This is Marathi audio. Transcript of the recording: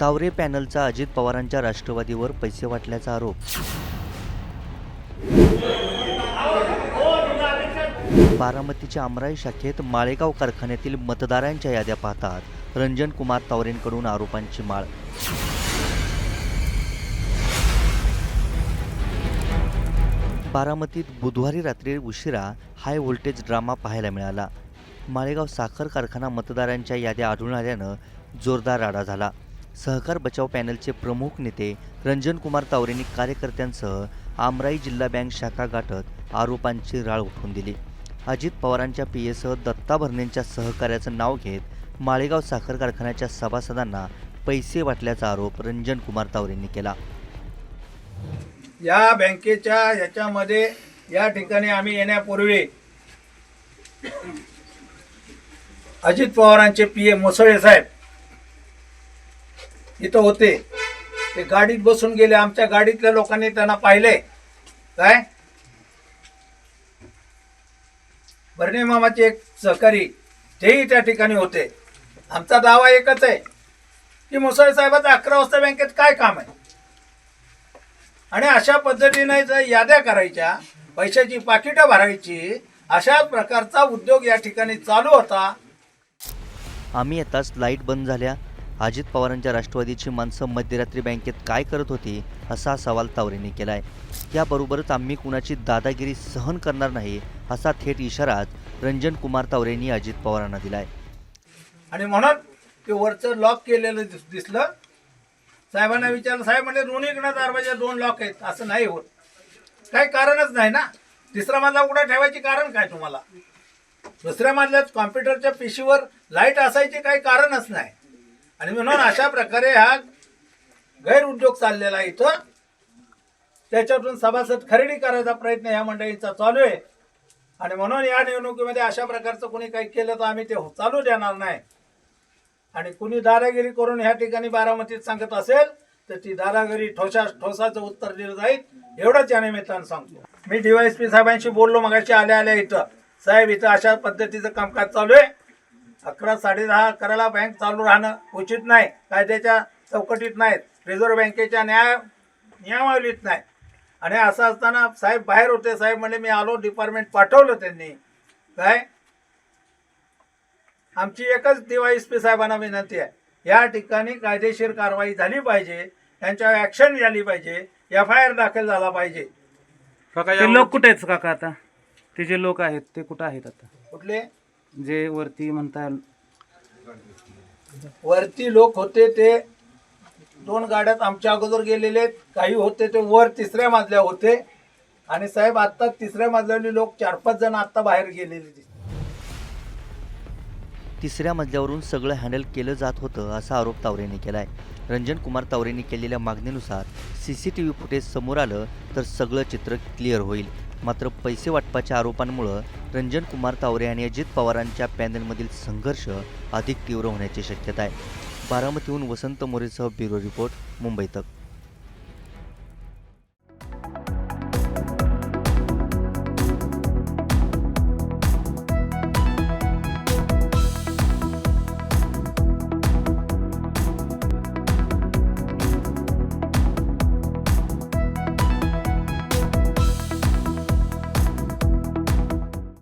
तावरे पॅनलचा अजित पवारांच्या राष्ट्रवादीवर पैसे वाटल्याचा आरोप. बारामतीच्या अमराई शाखेत माळेगाव कारखान्यातील मतदारांच्या याद्या पाहतात. रंजन कुमार तावरेंकडून आरोपांची माळ. बारामतीत बुधवारी रात्री उशिरा हाय व्होल्टेज ड्रामा पाहायला मिळाला. माळेगाव साखर कारखाना मतदारांच्या याद्या आढळून आल्यानं जोरदार राडा झाला. सहकार बचाव पॅनलचे प्रमुख नेते रंजनकुमार तावरेंनी कार्यकर्त्यांसह आमराई जिल्हा बँक शाखा गाठत आरोपांची राळ उठवून दिली. अजित पवारांच्या पीएसह दत्ता भरणेंच्या सहकार्याचं नाव घेत माळेगाव साखर कारखान्याच्या सभासदांना पैसे वाटल्याचा आरोप रंजनकुमार तावरेंनी केला. या बँकेच्या ह्याच्यामध्ये या ठिकाणी आम्ही येण्यापूर्वी अजित पवारांचे पी ए मुसळे साहेब इथं होते. ते गाडीत बसून गेले. आमच्या गाडीतल्या लोकांनी त्यांना पाहिले. काय? बर्णे मामाचे एक सहकारी तेही त्या ठिकाणी होते. आमचा दावा एकच आहे की मुसळे साहेबाचं अकरा वाजता बँकेत काय काम आहे? आणि अशा पद्धतीने जर याद्या करायच्या पैशाची पाकिटं भरायची अशाच प्रकारचा उद्योग या ठिकाणी चालू होता. आम्ही येताच लाइट बंद झाल्या. अजित पवारांच्या राष्ट्रवादीची माणसं मध्यरात्री बँकेत काय करत होती असा सवाल तावरेंनी केलाय. याबरोबरच आम्ही कुणाची दादागिरी सहन करणार नाही असा थेट इशाराच रंजन कुमार तावरेंनी अजित पवारांना दिलाय. आणि म्हणून ते वरचं लॉक केलेलं दिस- दिसलं. साहेबांना विचारलं साहेब म्हणजे दोन्हीकडे दरवाजा दोन लॉक आहेत. असं नाही होत. काही कारणच नाही ना. तिसरा माझा उघडा ठेवायची कारण काय तुम्हाला? दुसऱ्या मजल्यात कॉम्प्युटरच्या पिशीवर लाइट असायचे काही कारणच नाही. आणि म्हणून अशा प्रकारे हा गैरउद्योग चाललेला आहे इथं. त्याच्यातून सभासद खरेदी करायचा प्रयत्न या मंडळींचा चालू आहे. आणि म्हणून या निवडणुकीमध्ये अशा प्रकारचं कोणी काही केलं तर आम्ही ते चालू देणार नाही. आणि कुणी दादागिरी करून ह्या ठिकाणी बारामतीत सांगत असेल तर ती दादागिरी ठोसा ठोसाचं उत्तर दिलं जाईल. एवढंच या निमित्तानं सांगतो. मी डीवायएसपी साहेबांशी बोललो मगाशी आल्या आल्या इथं. साहेब इथं अशा पद्धतीचं कामकाज चालू आहे. अकरा साडेदहा अकराला बँक चालू राहणं उचित नाही. कायद्याच्या चौकटीत नाहीत. रिझर्व्ह बँकेच्या न्याय नियमावलीत नाही. आणि असं असताना साहेब बाहेर होते. साहेब म्हणजे मी आलो डिपार्टमेंट पाठवलं त्यांनी. काय? आमची एकच डीवायएसपी साहेबांना विनंती आहे. या ठिकाणी कायदेशीर कारवाई झाली पाहिजे. त्यांच्यावर ऍक्शन झाली पाहिजे. एफ आय आर दाखल झाला पाहिजे. ते लोक कुठे आहेत काका आता? ते जे लोक आहेत ते कुठं आहेत आता? कुठले? जे वरती म्हणता वरती लोक होते ते दोन गाड्यात आमच्या अगोदर गेलेले आहेत. काही होते ते वर तिसऱ्या मजल्या होते. आणि साहेब आत्ता तिसऱ्या मजल्यावरील लोक चार पाच जण आत्ता बाहेर गेलेले दिसतात. तिसऱ्या मजल्यावरून सगळं हँडल केलं जात होतं असा आरोप तावरेंनी केलाय. रंजन कुमार तावरेंनी केलेल्या मागणीनुसार C C T V footage समोर आलं तर सगळं चित्र क्लिअर होईल. मात्र पैसे वाटपाच्या आरोपांमुळं रंजन कुमार तावरे आणि अजित पवारांच्या पॅनलमधील संघर्ष अधिक तीव्र होण्याची शक्यता आहे. बारामतीहून वसंत मोरेसह ब्युरो रिपोर्ट मुंबई तक.